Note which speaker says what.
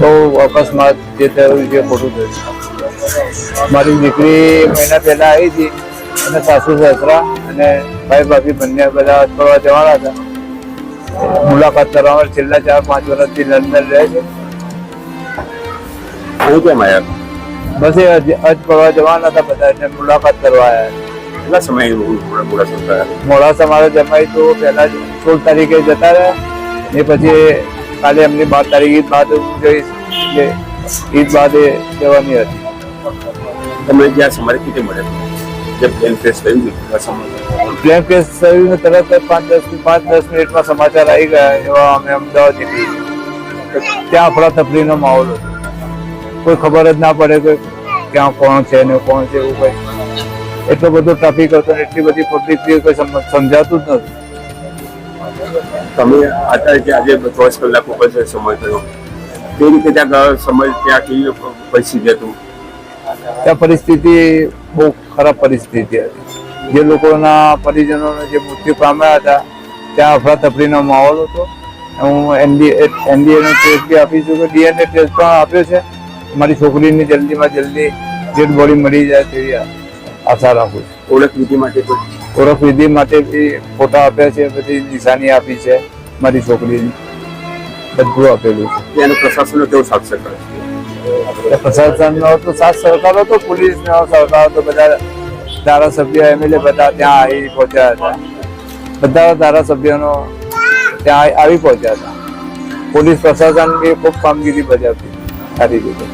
Speaker 1: બહુ અકસ્માત જે થયું છે ખોટું થયું. મારી દીકરી મહિના પહેલા આવી હતી અને સાસુ સસરા અને ભાઈ ભાભી બંને બધા ફરવા જવાના હતા. મુલાકાત કરવા છેલ્લા ચાર પાંચ વર્ષથી લંડન રહે છે.
Speaker 2: હું કેમ આવ્યા
Speaker 1: બસ એ અજ ફરવા જવાના હતા બધા એટલે મુલાકાત કરવા આવ્યા
Speaker 2: કેટલા સમય
Speaker 1: મોડાસા મારે જમાઈ તો પહેલા સોળ તારીખે જતા રહ્યા. એ પછી કાલે એમની બાર તારીખ ઈદ બાદ જઈશ. એટલે ઈદ બાદ એ જવાની હતી.
Speaker 2: તમે જ્યાં સમારી રીતે મળે. જે પ્લેન ફેસ થયું
Speaker 1: પ્લેન કેસ થયું તરત પાંચ દસ પાંચ દસ મિનિટમાં સમાચાર આવી ગયા એવા અમે અમદાવાદ નીકળી ત્યાં ત્યાં અફડાતફડીનો માહોલ હતો. કોઈ ખબર જ ના પડે કે ક્યાં કોણ છે ને કોણ છે એવું કંઈ. એટલો બધો ટ્રાફિક હતો એટલી બધી પબ્લિક કોઈ સમજાતું જ નથી
Speaker 2: તમે અત્યારે કે આજે ચોવીસ કલાક ઉપર સમય થયો. તે રીતે ત્યાં સમય ત્યાં કેવી પરિસ્થિતિ હતું
Speaker 1: ત્યાં પરિસ્થિતિ બહુ ખરાબ પરિસ્થિતિ હતી. જે લોકોના પરિજનોને જે મૃત્યુ પામ્યા હતા ત્યાં અફરાતફરીનો માહોલ હતો. હું એનડીએ એનડીએનો ટેસ્ટ બી આપી છું કે ડીએનએ ટેસ્ટ પણ આપ્યો છે. મારી છોકરીની જલ્દીમાં જલ્દી ડેડ બોડી મળી જાય તેવી આશા રાખું છું.
Speaker 2: ઓળખ વિધિ માટે
Speaker 1: ઓળખ વિધિ માટે બી ફોટા આપ્યા છે બધી નિશાની આપી છે મારી છોકરીની. બધું આપેલું છે.
Speaker 2: એનું પ્રશાસનનો કેવો સાથ સહકાર છે?
Speaker 1: પ્રશાસનનો તો સાથ સહકાર હતો પોલીસનો સહકાર હતો બધા ધારાસભ્ય એમએલએ બધા ત્યાં આવી પહોંચ્યા હતા. બધા ધારાસભ્યોનો ત્યાં આવી પહોંચ્યા હતા. પોલીસ પ્રશાસન બી ખૂબ કામગીરી બજાવતી સારી રીતે.